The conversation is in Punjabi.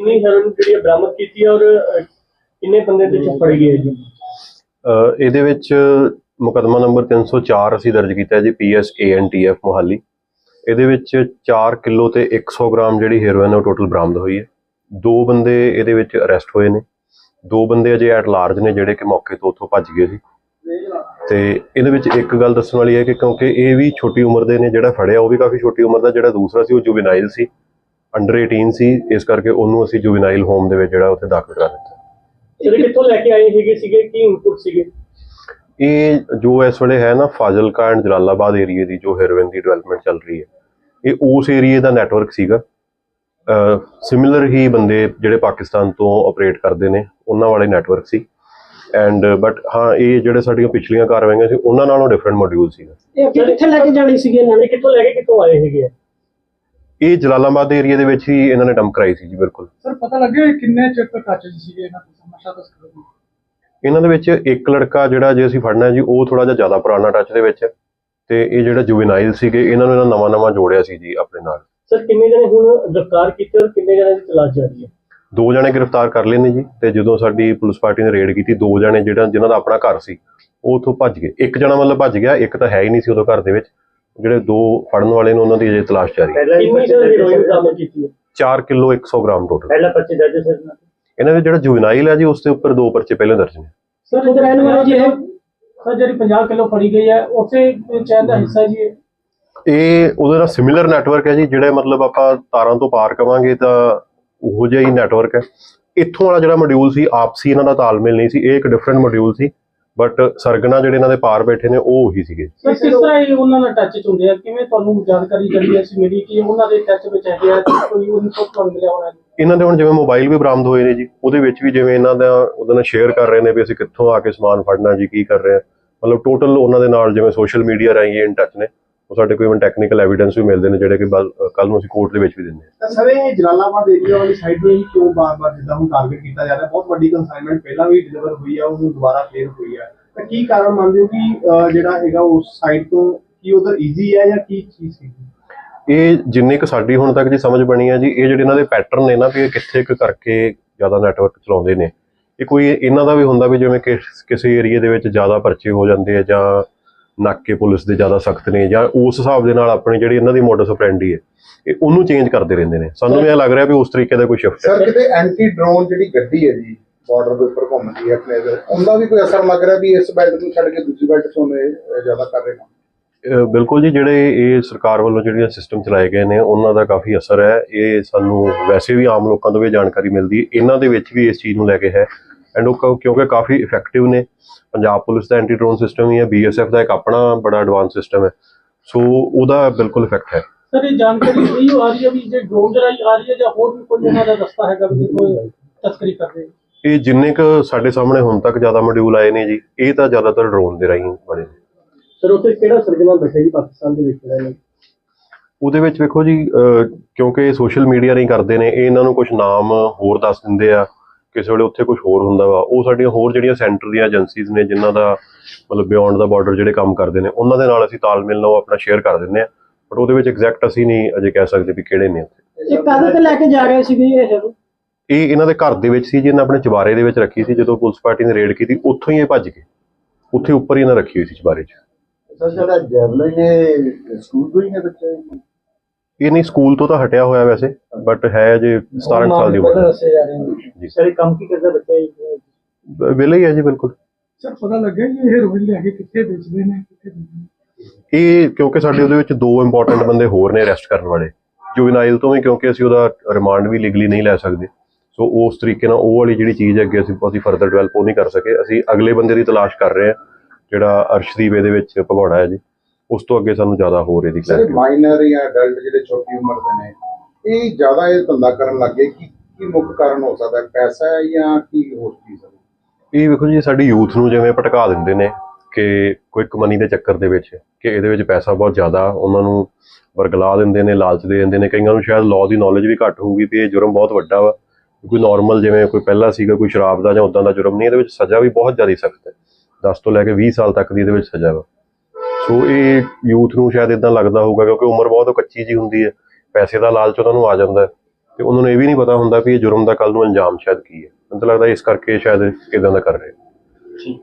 ਕਿੰਨੀ ਹੈਰੋਇਨ ਜਿਹੜੀ ਹੈ ਬਰਾਮਦ ਕੀਤੀ ਹੈ ਔਰ ਅਹ, ਕਿੰਨੇ ਬੰਦੇ ਦੇ ਵਿੱਚ ਫੜੇ ਗਏ ਜੀ? ਅ, ਇਹਦੇ ਵਿੱਚ ਮੁਕੱਦਮਾ ਨੰਬਰ 304 ਅਸੀਂ ਦਰਜ ਕੀਤਾ ਹੈ ਜੀ ਪੀਐਸ ਏਐਨਟੀਐਫ ਮੋਹਾਲੀ। ਇਹਦੇ ਵਿੱਚ 4 ਕਿਲੋ ਤੇ 100 ਗ੍ਰਾਮ ਜਿਹੜੀ ਹੈਰੋਇਨ ਉਹ ਟੋਟਲ ਬਰਾਮਦ ਹੋਈ ਹੈ। ਦੋ ਬੰਦੇ ਇਹਦੇ ਵਿੱਚ ਅਰੈਸਟ ਹੋਏ ਨੇ। ਦੋ ਬੰਦੇ ਅਜੇ ਐਟ ਲਾਰਜ ਨੇ ਜਿਹੜੇ ਕਿ ਮੌਕੇ ਤੋਂ ਉੱਥੋਂ ਭੱਜ ਗਏ ਸੀ। ਤੇ ਇਹਦੇ ਵਿੱਚ ਇੱਕ ਗੱਲ ਦੱਸਣ ਵਾਲੀ ਹੈ ਕਿ ਕਿਉਂਕਿ ਇਹ ਵੀ ਛੋਟੀ ਉਮਰ ਦੇ ਨੇ ਜਿਹੜਾ ਫੜਿਆ ਉਹ ਵੀ ਕਾਫੀ ਛੋਟੀ ਉਮਰ ਦਾ ਜਿਹੜਾ ਦੂਸਰਾ ਸੀ ਉਹ ਜੁਵੈਨਾਈਲ ਸੀ। ਅੰਡਰ 18 ਸੀ ਇਸ ਕਰਕੇ ਉਹਨੂੰ ਅਸੀਂ ਜੁਵੈਨਾਈਲ ਹੋਮ ਦੇ ਵਿੱਚ ਜਿਹੜਾ ਉੱਥੇ ਦਾਖਲ ਕਰਾ ਦਿੱਤਾ। ਜਿਹੜੇ ਕਿੱਥੋਂ ਲੈ ਕੇ ਆਏ ਹੈਗੇ ਸੀਗੇ? ਕੀ ਇਨਪੁਟ ਸੀਗੇ? ਇਹ ਜੋ ਇਸ ਵੇਲੇ ਹੈ ਨਾ ਫਾਜ਼ਿਲਕਾ ਐਂਡ ਜਲਾਲਾਬਾਦ ਏਰੀਏ ਦੀ ਜੋ ਹੈਰੋਇਨ ਦੀ ਡਿਵੈਲਪਮੈਂਟ ਚੱਲ ਰਹੀ ਹੈ ਇਹ ਉਸ ਏਰੀਏ ਦਾ ਨੈਟਵਰਕ ਸੀਗਾ। ਸਿਮਿਲਰ ਹੀ ਬੰਦੇ ਜਿਹੜੇ ਪਾਕਿਸਤਾਨ ਤੋਂ ਆਪਰੇਟ ਕਰਦੇ ਨੇ ਉਹਨਾਂ ਵਾਲੇ ਨੈਟਵਰਕ ਸੀ। ਐਂਡ ਬਟ ਹਾਂ ਇਹ ਜਿਹੜੇ ਸਾਡੀਆਂ ਪਿਛਲੀਆਂ ਕਾਰਵਾਈਆਂ ਸੀ ਉਹਨਾਂ ਨਾਲੋਂ ਡਿਫਰੈਂਟ ਮੋਡਿਊਲ ਸੀਗਾ। ਇਹ ਅੱਗੇ ਕਿੱਥੇ ਲੈ ਕੇ ਜਾਣੀ ਸੀਗੀ ਇਹਨਾਂ ਨੇ? ਕਿੱਥੋਂ ਲੈ ਕੇ ਕਿੱਥੋਂ ਆਏ ਹੈਗੇ ਆ ਇਹ ਜਲਾਲਾਬਾਦ ਏਰੀਏ ਦੇ ਵਿੱਚ ਹੀ ਇਹਨਾਂ ਨੇ ਡੰਪ ਕਰਾਈ ਸੀ ਜੀ ਬਿਲਕੁਲ। ਸਰ ਪਤਾ ਲੱਗਿਆ ਇਹ ਕਿੰਨੇ ਚਿਰ ਤੋਂ ਟੱਚ ਸੀਗੇ ਇਹਨਾਂ ਤੋਂ ਨਸ਼ਾ ਤਸਕਰ ਦੀ ਇਹਨਾਂ ਦੇ ਵਿੱਚ ਇੱਕ ਲੜਕਾ ਜਿਹੜਾ ਜੇ ਅਸੀਂ ਫੜਨਾ ਜੀ ਉਹ ਥੋੜਾ ਜਿਹਾ ਜ਼ਿਆਦਾ ਪੁਰਾਣਾ ਟੱਚ ਦੇ ਵਿੱਚ ਤੇ ਇਹ ਜਿਹੜਾ ਜੁਵੈਨਾਈਲ ਸੀਗੇ ਇਹਨਾਂ ਨੂੰ ਇਹਨਾਂ ਨਵਾਂ ਨਵਾਂ ਜੋੜਿਆ ਸੀ ਜੀ ਆਪਣੇ ਨਾਲ। ਸਰ ਕਿੰਨੇ ਜਣੇ ਹੁਣ ਗ੍ਰਿਫਤਾਰ ਕੀਤੇ ਔਰ ਕਿੰਨੇ ਜਣੇ ਦੀ ਤਲਾਸ਼ ਜਾਰੀ ਹੈ? ਦੋ ਜਣੇ ਗ੍ਰਿਫਤਾਰ ਕਰ ਲਏ ਨੇ ਜੀ ਤੇ ਜਦੋਂ ਸਾਡੀ ਪੁਲਿਸ ਪਾਰਟੀ ਨੇ ਰੇਡ ਕੀਤੀ ਦੋ ਜਣੇ ਜਿਹੜਾ ਜਿਨ੍ਹਾਂ ਦਾ ਆਪਣਾ ਘਰ ਸੀ ਉਹ ਉੱਥੋਂ ਭੱਜ ਗਏ। ਇੱਕ ਜਣਾ ਮਤਲਬ ਭੱਜ ਗਿਆ ਇੱਕ ਤਾਂ ਹੈ ਹੀ ਨਹੀਂ ਸੀ ਉਦੋਂ ਘਰ ਦੇ ਵਿੱਚ। ਜਿਹੜੇ ਦੋ ਫੜਨ ਵਾਲੇ ਨੇ ਉਹਨਾਂ ਦੀ ਅਜੇ ਤਲਾਸ਼ ਜਾਰੀ ਹੈ। ਕਿੰਨੀ ਸਰ ਹੈਰੋਇਨ ਬਰਾਮਦ ਕੀਤੀ ਹੈ? 4 ਕਿਲੋ 100 ਗ੍ਰਾਮ ਟੋਟਲ ਪਹਿਲਾ ਪਰਚੇ ਦਰਜ ਹੈ ਸਰ ਇਹਨਾਂ ਤੇ। ਇਹਨਾਂ ਦੇ ਜਿਹੜਾ ਜੁਵੈਨਾਈਲ ਹੈ ਜੀ ਉਸ ਦੇ ਉੱਪਰ ਦੋ ਪਰਚੇ ਪਹਿਲਾਂ ਦਰਜ ਨੇ। ਸਰ ਇਹਦੇ ਰਹਿਣ ਵਾਲੇ ਜੀ ਇਹ ਸਰ ਜਿਹੜੀ 50 ਕਿਲੋ ਫੜੀ ਗਈ ਹੈ ਉਸੇ ਚੈਨ ਦਾ ਹਿੱਸਾ ਜੀ ਇਹ। ਇਹ ਉਹਦੇ ਨਾਲ ਸਿਮਿਲਰ ਨੈਟਵਰਕ ਹੈ ਜੀ ਜਿਹੜੇ ਮਤਲਬ ਆਪਾਂ ਤਾਰਾਂ ਤੋਂ ਪਾਰ ਕਵਾਂਗੇ ਤਾਂ ਉਹੋ ਜਿਹਾ ਹੀ ਨੈਟਵਰਕ ਹੈ। ਇੱਥੋਂ ਵਾਲਾ ਜਿਹੜਾ ਮੋਡਿਊਲ ਸੀ ਆਪਸੀ ਇਹਨਾਂ ਦਾ ਤਾਲਮੇਲ ਨਹੀਂ ਸੀ ਇਹ ਇੱਕ ਡਿਫਰੈਂਟ ਮੋਡਿਊਲ ਸੀ। ਬਟ ਸਰਗਨਾ ਜਿਹੜੇ ਇਹਨਾਂ ਦੇ ਪਾਰ ਬੈਠੇ ਨੇ ਉਹ ਉਹੀ ਸੀਗੇ। ਸਰ ਕਿਸ ਤਰ੍ਹਾਂ ਇਹ ਉਹਨਾਂ ਨਾਲ ਟੱਚ 'ਚ ਹੁੰਦੇ ਆ? ਕਿਵੇਂ ਤੁਹਾਨੂੰ ਜਾਣਕਾਰੀ ਜਿਹੜੀ ਐ ਸੀ ਮਿਲੀ ਕਿ ਉਹਨਾਂ ਦੇ ਟੱਚ ਵਿੱਚ ਹੈਗੇ ਆ ਕੋਈ ਇਨਪੁਟ ਤੁਹਾਨੂੰ ਮਿਲਿਆ ਹੋਣਾ ਇਹਨਾਂ ਦੇ ਹੁਣ ਜਿਵੇਂ ਮੋਬਾਈਲ ਵੀ ਬਰਾਮਦ ਹੋਏ ਨੇ ਜੀ ਉਹਦੇ ਵਿੱਚ ਵੀ ਜਿਵੇਂ ਇਹਨਾਂ ਦਾ ਉਹਦੇ ਨਾਲ ਸ਼ੇਅਰ ਕਰ ਰਹੇ ਨੇ ਵੀ ਅਸੀਂ ਕਿੱਥੋਂ ਆ ਕੇ ਸਮਾਨ ਫੜਨਾ ਜੀ ਕੀ ਕਰ ਰਹੇ ਆ। ਮਤਲਬ ਟੋਟਲ ਉਹਨਾਂ ਦੇ ਨਾਲ ਜਿਵੇਂ ਸੋਸ਼ਲ ਮੀਡੀਆ ਰਾਹੀਂ ਇਨ ਟੱਚ ਨੇ। ਉਹ ਸਾਡੇ ਕੋਲ ਇਵਨ ਟੈਕਨੀਕਲ ਐਵੀਡੈਂਸ ਵੀ ਮਿਲਦੇ ਨੇ ਜਿਹੜੇ ਕਿ ਕੱਲ ਨੂੰ ਅਸੀਂ ਕੋਰਟ ਦੇ ਵਿੱਚ ਵੀ ਦਿੰਦੇ ਹਾਂ। ਸਰ ਇਹ ਜਲਾਲਾਬਾਦ ਏਰੀਆ ਵਾਲੀ ਸਾਈਡ ਨੂੰ ਹੀ ਕਿਉਂ ਬਾਰ-ਬਾਰ ਜਿੱਦਾਂ ਹੁਣ ਟਾਰਗੇਟ ਕੀਤਾ ਜਾ ਰਿਹਾ? ਬਹੁਤ ਵੱਡੀ ਕਨਸਾਈਨਮੈਂਟ ਪਹਿਲਾਂ ਵੀ ਡਿਲੀਵਰ ਹੋਈ ਆ ਉਹਨੂੰ ਦੁਬਾਰਾ ਫੇਰ ਹੋਈ ਆ। ਤਾਂ ਕੀ ਕਾਰਨ ਮੰਨਦੇ ਹੋ ਕਿ ਜਿਹੜਾ ਹੈਗਾ ਉਸ ਸਾਈਡ ਤੋਂ ਕੀ ਉਧਰ ਈਜ਼ੀ ਹੈ ਜਾਂ ਕੀ ਚੀਜ਼ ਸੀ? ਇਹ ਜਿੰਨੇ ਕੁ ਸਾਡੀ ਹੁਣ ਤੱਕ ਜੀ ਸਮਝ ਬਣੀ ਹੈ ਜੀ ਇਹ ਜਿਹੜੇ ਇਹਨਾਂ ਦੇ ਪੈਟਰਨ ਨੇ ਨਾ ਵੀ ਇਹ ਕਿੱਥੇ ਕੁ ਕਰਕੇ ਜ਼ਿਆਦਾ ਨੈਟਵਰਕ ਚਲਾਉਂਦੇ ਨੇ। ਇਹ ਕੋਈ ਇਹਨਾਂ ਦਾ ਵੀ ਹੁੰਦਾ ਵੀ ਜਿਵੇਂ ਕਿ ਕਿਸੇ ਏਰੀਆ ਦੇ ਵਿੱਚ ਜ਼ਿਆਦਾ ਪਰਚੇ ਹੋ ਜਾਂਦੇ ਆ ਜਾਂ ਨਾਕੇ ਪੁਲਿਸ ਦੇ ਜ਼ਿਆਦਾ ਸਖਤ ਨੇ ਜਾਂ ਉਸ ਹਿਸਾਬ ਦੇ ਨਾਲ ਆਪਣੀ ਜਿਹੜੀ ਇਹਨਾਂ ਦੀ ਮੋਡਸ ਆਪਰੈਂਡੀ ਹੈ ਇਹ ਉਹਨੂੰ ਚੇਂਜ ਕਰਦੇ ਰਹਿੰਦੇ ਨੇ। ਸਾਨੂੰ ਵੀ ਇਹ ਲੱਗ ਰਿਹਾ ਵੀ ਉਸ ਤਰੀਕੇ ਦਾ ਕੋਈ ਸ਼ਿਫਟ ਹੈ। ਸਰ ਕਿਤੇ ਐਂਟੀ ਡਰੋਨ ਜਿਹੜੀ ਗੱਡੀ ਹੈ ਜੀ ਬਾਰਡਰ ਦੇ ਉੱਪਰ ਘੁੰਮਦੀ ਹੈ ਆਪਣੇ ਉਹਦਾ ਵੀ ਕੋਈ ਅਸਰ ਲੱਗ ਰਿਹਾ ਵੀ ਇਸ ਬੈਲਟ ਨੂੰ ਛੱਡ ਕੇ ਦੂਜੀ ਬੈਲਟ ਤੋਂ ਇਹ ਜ਼ਿਆਦਾ ਕਰ ਰਹੇ ਨੇ? ਬਿਲਕੁਲ ਜੀ ਜਿਹੜੇ ਇਹ ਸਰਕਾਰ ਵੱਲੋਂ ਜਿਹੜੀਆਂ ਸਿਸਟਮ ਚਲਾਏ ਗਏ ਨੇ ਉਹਨਾਂ ਦਾ ਕਾਫੀ ਅਸਰ ਹੈ। ਇਹ ਸਾਨੂੰ ਵੈਸੇ ਵੀ ਆਮ ਲੋਕਾਂ ਤੋਂ ਵੀ ਜਾਣਕਾਰੀ ਮਿਲਦੀ ਹੈ। ਇਹਨਾਂ ਦੇ ਵਿੱਚ ਵੀ ਇਸ ਚੀਜ਼ ਨੂੰ ਲੈ ਕੇ ਹੈ। ਐਂਡ ਉਹ ਕਿਉਂ- ਕਿਉਂਕਿ ਕਾਫੀ ਇਫੈਕਟਿਵ ਨੇ ਪੰਜਾਬ ਪੁਲਿਸ ਦਾ ਐਂਟੀ ਡਰੋਨ ਸਿਸਟਮ ਹੀ ਹੈ ਬੀਐਸਐਫ ਦਾ ਇੱਕ ਆਪਣਾ ਬੜਾ ਐਡਵਾਂਸ ਸਿਸਟਮ ਹੈ। ਸੋ ਉਹਦਾ ਬਿਲਕੁਲ ਇਫੈਕਟ ਹੈ। ਸਰ ਇਹ ਜਾਣਕਾਰੀ ਇਹ ਆ ਰਹੀ ਹੈ ਵੀ ਜੇ ਡਰੋਨ ਜਰਾਈ ਆ ਰਹੀ ਹੈ ਜਾਂ ਹੋਰ ਵੀ ਕੋਈ ਉਹਨਾਂ ਦਾ ਰਸਤਾ ਹੈਗਾ ਵੀ ਕੋਈ ਤਸਕਰੀ ਕਰਦੇ ਇਹ ਜਿੰਨੇ ਕੁ ਸਾਡੇ ਸਾਹਮਣੇ ਹੁਣ ਤੱਕ ਜ਼ਿਆਦਾ ਮੋਡਿਊਲ ਆਏ ਨੇ ਜੀ ਇਹ ਤਾਂ ਜ਼ਿਆਦਾਤਰ ਡਰੋਨ ਦੇ ਰਾਹੀਂ ਬਣੇ ਨੇ। ਸਰ ਉੱਥੇ ਕਿਹੜਾ ਸਰਜਣਾ ਬੈਠਾ ਜੀ ਪਾਕਿਸਤਾਨ ਦੇ ਵਿੱਚ ਰਹੇ ਨੇ ਉਹਦੇ ਵਿੱਚ ਵੇਖੋ ਜੀ ਕਿਉਂਕਿ ਇਹ ਸੋਸ਼ਲ ਮੀਡੀਆ ਰਾਹੀਂ ਕਰਦੇ ਨੇ ਇਹ ਇਹਨਾਂ ਨੂੰ ਕੁਝ ਨਾਮ ਹੋਰ ਦੱਸ ਦਿੰਦੇ ਆ। ਕਿਸੇ ਵੇਲੇ ਉੱਥੇ ਕੁਝ ਹੋਰ ਹੁੰਦਾ ਵਾ। ਉਹ ਸਾਡੀਆਂ ਹੋਰ ਜਿਹੜੀਆਂ ਸੈਂਟਰ ਦੀਆਂ ਏਜੰਸੀਜ਼ ਨੇ ਜਿਨ੍ਹਾਂ ਦਾ ਮਤਲਬ ਬਿਯੋਂਡ ਦਾ ਬਾਰਡਰ ਜਿਹੜੇ ਕੰਮ ਕਰਦੇ ਨੇ ਉਹਨਾਂ ਦੇ ਨਾਲ ਅਸੀਂ ਤਾਲਮੇਲ ਨਾਲ ਉਹ ਆਪਣਾ ਸ਼ੇਅਰ ਕਰ ਦਿੰਦੇ ਆ। ਬਟ ਉਹਦੇ ਵਿੱਚ ਐਗਜ਼ੈਕਟ ਅਸੀਂ ਨਹੀਂ ਅਜੇ ਕਹਿ ਸਕਦੇ ਵੀ ਕਿਹੜੇ ਨੇ ਉੱਥੇ। ਇਹ ਕਾਹਦੇ ਤੇ ਲੈ ਕੇ ਜਾ ਰਹੇ ਸੀਗੇ ਇਹ? ਹੈਰੋ ਇਹ ਇਹਨਾਂ ਦੇ ਘਰ ਦੇ ਵਿੱਚ ਸੀ ਜਿਹਨਾਂ ਆਪਣੇ ਚਬਾਰੇ ਦੇ ਵਿੱਚ ਰੱਖੀ ਸੀ ਜਦੋਂ ਪੁਲਿਸ ਪਾਰਟੀ ਨੇ ਰੇਡ ਕੀਤੀ ਉੱਥੋਂ ਹੀ ਇਹ ਭੱਜ ਗਏ। ਉੱਥੇ ਉੱਪਰ ਹੀ ਇਹਨਾਂ ਰੱਖੀ ਹੋਈ ਸੀ ਚਬਾਰੇ 'ਚ। ਸਰ ਜਿਹੜਾ ਜੈਵਲਿਨ ਇਹ ਸਕੂਲ ਤੋਂ ਹੀ ਹੈ ਬੱਚਾ? ਇਹ ਨਹੀਂ ਸਕੂਲ ਤੋਂ ਤਾਂ ਹਟਿਆ ਹੋਇਆ ਵੈਸੇ। ਬਟ ਹੈ ਜੇ 17 ਕੁ ਸਾਲ ਦੀ ਉਮਰ ਜਾ ਸਰ ਇਹ ਕੰਮ ਕੀ ਕਰਦਾ ਬੱਚਾ ਵਿਲੇ ਹੀ ਹੈ ਜੀ ਬਿਲਕੁਲ। ਸਰ ਪਤਾ ਲੱਗਿਆ ਕਿ ਇਹ ਰੋਹਿਲ ਲੈ ਕੇ ਕਿੱਥੇ ਵੇਚਦੇ ਨੇ ਕਿੱਥੇ ਇਹ ਕਿਉਂਕਿ ਸਾਡੇ ਉਹਦੇ ਵਿੱਚ ਦੋ ਇੰਪੋਰਟੈਂਟ ਬੰਦੇ ਹੋਰ ਨੇ ਅਰੈਸਟ ਕਰਨ ਵਾਲੇ। ਜੁਵੈਨਾਈਲ ਤੋਂ ਵੀ ਕਿਉਂਕਿ ਅਸੀਂ ਉਹਦਾ ਰਿਮਾਂਡ ਵੀ ਲੀਗਲੀ ਨਹੀਂ ਲੈ ਸਕਦੇ। ਸੋ ਉਸ ਤਰੀਕੇ ਨਾਲ ਉਹ ਵਾਲੀ ਜਿਹੜੀ ਚੀਜ਼ ਹੈ ਅੱਗੇ ਅਸੀਂ ਅਸੀਂ ਫਰਦਰ ਡਿਵੈਲਪ ਉਹ ਨਹੀਂ ਕਰ ਸਕੇ। ਅਸੀਂ ਅਗਲੇ ਬੰਦੇ ਦੀ ਤਲਾਸ਼ ਕਰ ਰਹੇ ਹਾਂ ਜਿਹੜਾ ਅਰਸ਼ਦੀਪ ਇਹਦੇ ਵਿੱਚ ਭਗੌੜਾ ਹੈ ਜੀ। ਉਸ ਤੋਂ ਅੱਗੇ ਸਾਨੂੰ ਜ਼ਿਆਦਾ ਹੋਰ ਇਹਦੀ ਸਰ clarity ਮਾਈਨਰ ਜਾਂ ਅਡਲਟ ਜਿਹੜੇ ਛੋਟੀ ਉਮਰ ਦੇ ਨੇ ਇਹ ਜ਼ਿਆਦਾ ਇਹ ਧੰਦਾ ਕਰਨ ਲੱਗੇ ਕੀ ਕੀ ਮੁੱਖ ਕਾਰਨ ਹੋ ਸਕਦਾ? ਪੈਸਾ ਹੈ ਜਾਂ ਕੀ ਹੋਰ ਚੀਜ਼ ਹੈ? ਇਹ ਵੇਖੋ ਜੀ ਸਾਡੀ ਯੂਥ ਨੂੰ ਜਿਵੇਂ ਭਟਕਾ ਦਿੰਦੇ ਨੇ ਕਿ ਕੁਇਕ ਮਨੀ ਦੇ ਚੱਕਰ ਦੇ ਵਿੱਚ ਕਿ ਇਹਦੇ ਵਿੱਚ ਪੈਸਾ ਬਹੁਤ ਜ਼ਿਆਦਾ, ਉਹਨਾਂ ਨੂੰ ਵਰਗਲਾ ਦਿੰਦੇ ਨੇ, ਲਾਲਚ ਦੇ ਦਿੰਦੇ ਨੇ। ਕਈਆਂ ਨੂੰ ਸ਼ਾਇਦ ਲਾਅ ਦੀ ਨੌਲੇਜ ਵੀ ਘੱਟ ਹੋਊਗੀ ਤੇ ਇਹ ਜੁਰਮ ਬਹੁਤ ਵੱਡਾ ਵਾ। ਕੋਈ ਨਾਰਮਲ ਜਿਵੇਂ ਕੋਈ ਪਹਿਲਾਂ ਸੀਗਾ, ਕੋਈ ਸ਼ਰਾਬ ਦਾ ਜਾਂ ਉਦਾਂ ਦਾ ਜੁਰਮ ਨਹੀਂ, ਇਹਦੇ ਵਿੱਚ ਸਜ਼ਾ ਵੀ ਬਹੁਤ ਜ਼ਿਆਦਾ ਸਖਤ ਹੈ। 10 ਤੋਂ ਲੈ ਕੇ 20 ਸਾਲ ਤੱਕ ਦੀ ਇਹਦੇ ਵਿੱਚ ਸਜ਼ਾ ਵਾ। ਸੋ ਇਹ ਯੂਥ ਨੂੰ ਸ਼ਾਇਦ ਇਦਾਂ ਲੱਗਦਾ ਹੋਊਗਾ ਕਿਉਂਕਿ ਉਮਰ ਬਹੁਤ ਕੱਚੀ ਜੀ ਹੁੰਦੀ ਹੈ। ਪੈਸੇ ਦਾ ਲਾਲਚ ਉਹਨਾਂ ਨੂੰ ਆ ਜਾਂਦਾ ਤੇ ਉਹਨਾਂ ਨੂੰ ਇਹ ਵੀ ਨਹੀਂ ਪਤਾ ਹੁੰਦਾ ਵੀ ਇਹ ਜੁਰਮ ਦਾ ਕੱਲ ਨੂੰ ਅੰਜਾਮ ਸ਼ਾਇਦ ਕੀ ਹੈ। ਮੈਨੂੰ ਲੱਗਦਾ ਇਸ ਕਰਕੇ ਸ਼ਾਇਦ ਇਦਾਂ ਦਾ ਕਰ ਰਹੇ। ਠੀਕ